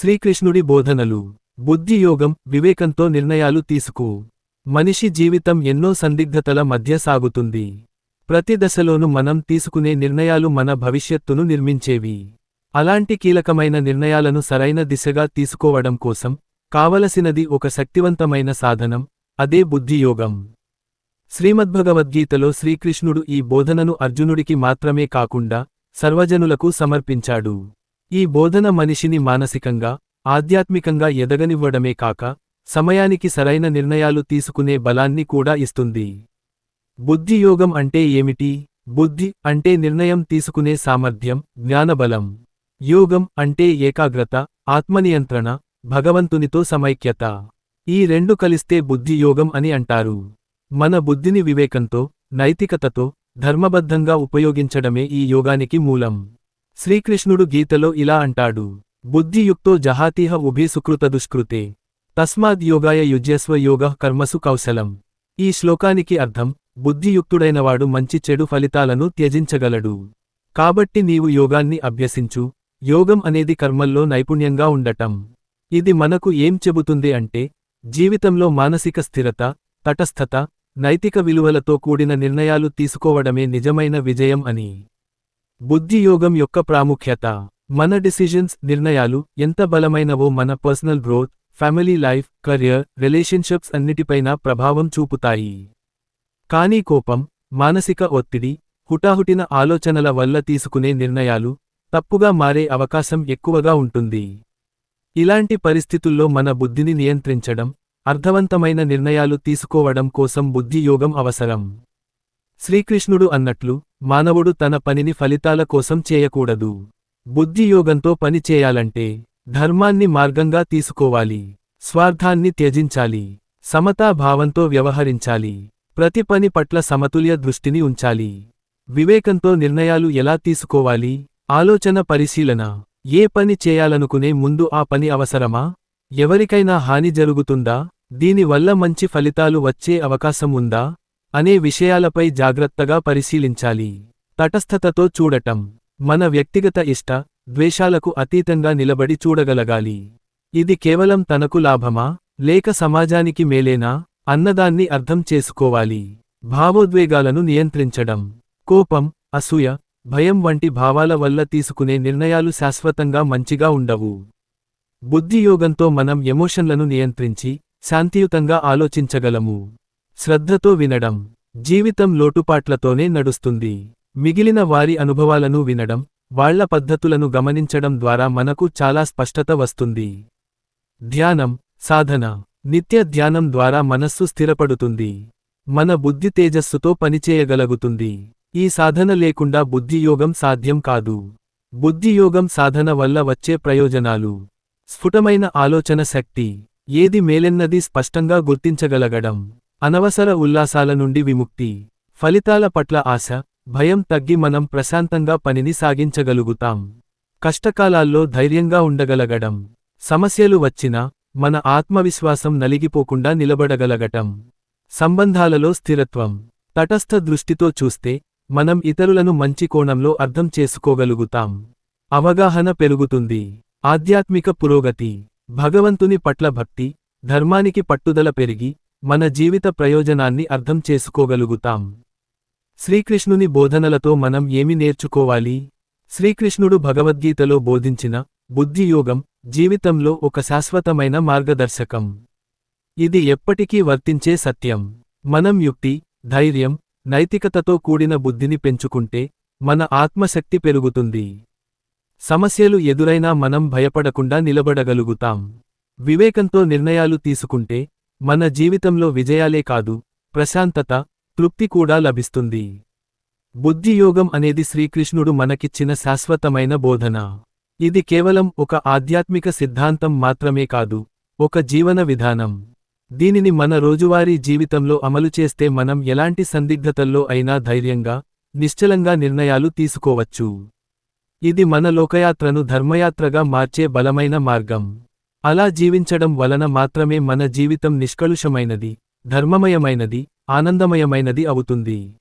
శ్రీకృష్ణుడి బోధనలు. బుద్ధియోగం వివేకంతో నిర్ణయాలు తీసుకో. మనిషి జీవితం ఎన్నో సందిగ్ధతల మధ్య సాగుతుంది. ప్రతి దశలోనూ మనం తీసుకునే నిర్ణయాలు మన భవిష్యత్తును నిర్మించేవి. అలాంటి కీలకమైన నిర్ణయాలను సరైన దిశగా తీసుకోవడం కోసం కావలసినది ఒక శక్తివంతమైన సాధనం అదే బుద్ధియోగం శ్రీమద్భగవద్గీతలో శ్రీకృష్ణుడు ఈ బోధనను అర్జునుడికి మాత్రమే కాకుండా సర్వజనులకు సమర్పించాడు. ఈ బోధన మనిషిని మానసికంగా ఆధ్యాత్మికంగా ఎదగనివ్వడమే కాక సమయానికి సరైన నిర్ణయాలు తీసుకునే బలాన్ని కూడా ఇస్తుంది. బుద్ధియోగం అంటే ఏమిటి? బుద్ధి అంటే నిర్ణయం తీసుకునే సామర్థ్యం జ్ఞానబలం. యోగం అంటే ఏకాగ్రత ఆత్మనియంత్రణ భగవంతునితో సమైక్యత. ఈ రెండు కలిస్తే బుద్ధియోగం అని అంటారు. మన బుద్ధిని వివేకంతో నైతికతతో ధర్మబద్ధంగా ఉపయోగించడమే ఈ యోగానికి మూలం. శ్రీకృష్ణుడు గీతలో ఇలా అంటాడు. బుద్ధియుక్తో జహాతీహ ఉభే సుకృత దుష్కృతే. తస్మాద్ యోగాయ యుజ్యస్వ యోగ కర్మసు కౌశలం. ఈ శ్లోకానికి అర్థం బుద్ధియుక్తుడైనవాడు మంచి చెడు ఫలితాలను త్యజించగలడు. కాబట్టి నీవు యోగాన్ని అభ్యసించు. యోగం అనేది కర్మల్లో నైపుణ్యంగా ఉండటం. ఇది మనకు ఏం చెబుతుంది అంటే జీవితంలో మానసిక స్థిరత తటస్థత నైతిక విలువలతో కూడిన నిర్ణయాలు తీసుకోవడమే నిజమైన విజయం అని. బుద్ధియోగం యొక్క ప్రాముఖ్యత మన డిసిజన్స్ నిర్ణయాలు ఎంత బలమైనవో మన personal growth family life career relationships అన్నిటిపైన ప్రభావం చూపుతాయి. కానీ కోపం మానసిక ఒత్తిడి హుటాహుటిన ఆలోచనల వల్ల తీసుకునే నిర్ణయాలు తప్పుగా మారే అవకాశం ఎక్కువగా ఉంటుంది. ఇలాంటి పరిస్థితుల్లో మన బుద్ధిని నియంత్రించడం అర్థవంతమైన నిర్ణయాలు తీసుకోవడం కోసం బుద్ధియోగం అవసరం. శ్రీకృష్ణుడు అన్నట్లు మానవుడు తన పనిని ఫలితాల కోసం చేయకూడదు. బుద్ధియోగంతో పని చేయాలంటే ధర్మాన్ని మార్గంగా తీసుకోవాలి. స్వార్థాన్ని త్యజించాలి. సమతాభావంతో వ్యవహరించాలి. ప్రతి పని పట్ల సమతుల్య దృష్టిని ఉంచాలి. వివేకంతో నిర్ణయాలు ఎలా తీసుకోవాలి? ఆలోచన పరిశీలన. ఏ పని చేయాలనుకునే ముందు ఆ పని అవసరమా? ఎవరికైనా హాని జరుగుతుందా? దీనివల్ల మంచి ఫలితాలు వచ్చే అవకాశం ఉందా? అనే విషయాలపై జాగ్రత్తగా పరిశీలించాలి. తటస్థతతో చూడటం. మన వ్యక్తిగత ఇష్ట ద్వేషాలకు అతీతంగా నిలబడి చూడగలగాలి. ఇది కేవలం తనకు లాభమా లేక సమాజానికి మేలేనా అన్నదాన్ని అర్థం చేసుకోవాలి. భావోద్వేగాలను నియంత్రించడం. కోపం అసూయ భయం వంటి భావాల వల్ల తీసుకునే నిర్ణయాలు శాశ్వతంగా మంచిగా ఉండవు. బుద్ధియోగంతో మనం ఎమోషన్లను నియంత్రించి శాంతియుతంగా ఆలోచించగలము. శ్రద్ధతో వినడం జీవితం లోటుపాట్లతోనే నడుస్తుంది. మిగిలిన వారి అనుభవాలను వినడం వాళ్ళ పద్ధతులను గమనించడం ద్వారా మనకు చాలా స్పష్టత వస్తుంది. ధ్యానం సాధన నిత్య ధ్యానం ద్వారా మనస్సు స్థిరపడుతుంది. మన బుద్ధి తేజస్సుతో పనిచేయగలుగుతుంది. ఈ సాధన లేకుండా బుద్ధియోగం సాధ్యం కాదు. బుద్ధియోగం సాధన వల్ల వచ్చే ప్రయోజనాలు. స్ఫుటమైన ఆలోచన శక్తి ఏది మేలెన్నది స్పష్టంగా గుర్తించగలగడం. అనవసర ఉల్లాసాల నుండి విముక్తి. ఫలితాల పట్ల ఆశ భయం తగ్గి మనం ప్రశాంతంగా పనిని సాగించగలుగుతాం. కష్టకాలాల్లో ధైర్యంగా ఉండగలగడం. సమస్యలు వచ్చినా మన ఆత్మవిశ్వాసం నలిగిపోకుండా నిలబడగలగటం. సంబంధాలలో స్థిరత్వం. తటస్థ దృష్టితో చూస్తే మనం ఇతరులను మంచి కోణంలో అర్థం చేసుకోగలుగుతాం. అవగాహన పెరుగుతుంది. ఆధ్యాత్మిక పురోగతి. భగవంతుని పట్ల భక్తి ధర్మానికి పట్టుదల పెరిగి మన జీవిత ప్రయోజనాన్ని అర్థం చేసుకోగలుగుతాం. శ్రీకృష్ణుని బోధనలతో మనం ఏమి నేర్చుకోవాలి? శ్రీకృష్ణుడు భగవద్గీతలో బోధించిన బుద్ధియోగం జీవితంలో ఒక శాశ్వతమైన మార్గదర్శకం. ఇది ఎప్పటికీ వర్తించే సత్యం. మనం యుక్తి ధైర్యం నైతికతతో కూడిన బుద్ధిని పెంచుకుంటే మన ఆత్మశక్తి పెరుగుతుంది. సమస్యలు ఎదురైనా మనం భయపడకుండా నిలబడగలుగుతాం. వివేకంతో నిర్ణయాలు తీసుకుంటే మన జీవితంలో విజయాలే కాదు ప్రశాంతత తృప్తి కూడా లభిస్తుంది. బుద్ధియోగం అనేది శ్రీకృష్ణుడు మనకిచ్చిన శాశ్వతమైన బోధన. ఇది కేవలం ఒక ఆధ్యాత్మిక సిద్ధాంతం మాత్రమే కాదు ఒక జీవన విధానం. దీనిని మన రోజువారీ జీవితంలో అమలు చేస్తే మనం ఎలాంటి సందిగ్ధతల్లో అయినా ధైర్యంగా నిశ్చలంగా నిర్ణయాలు తీసుకోవచ్చు. ఇది మన లోకయాత్రను ధర్మయాత్రగా మార్చే బలమైన మార్గం. అలా జీవించడం వలన మాత్రమే మన జీవితం నిష్కలుషమైనది ధర్మమయమైనది ఆనందమయమైనది అవుతుంది.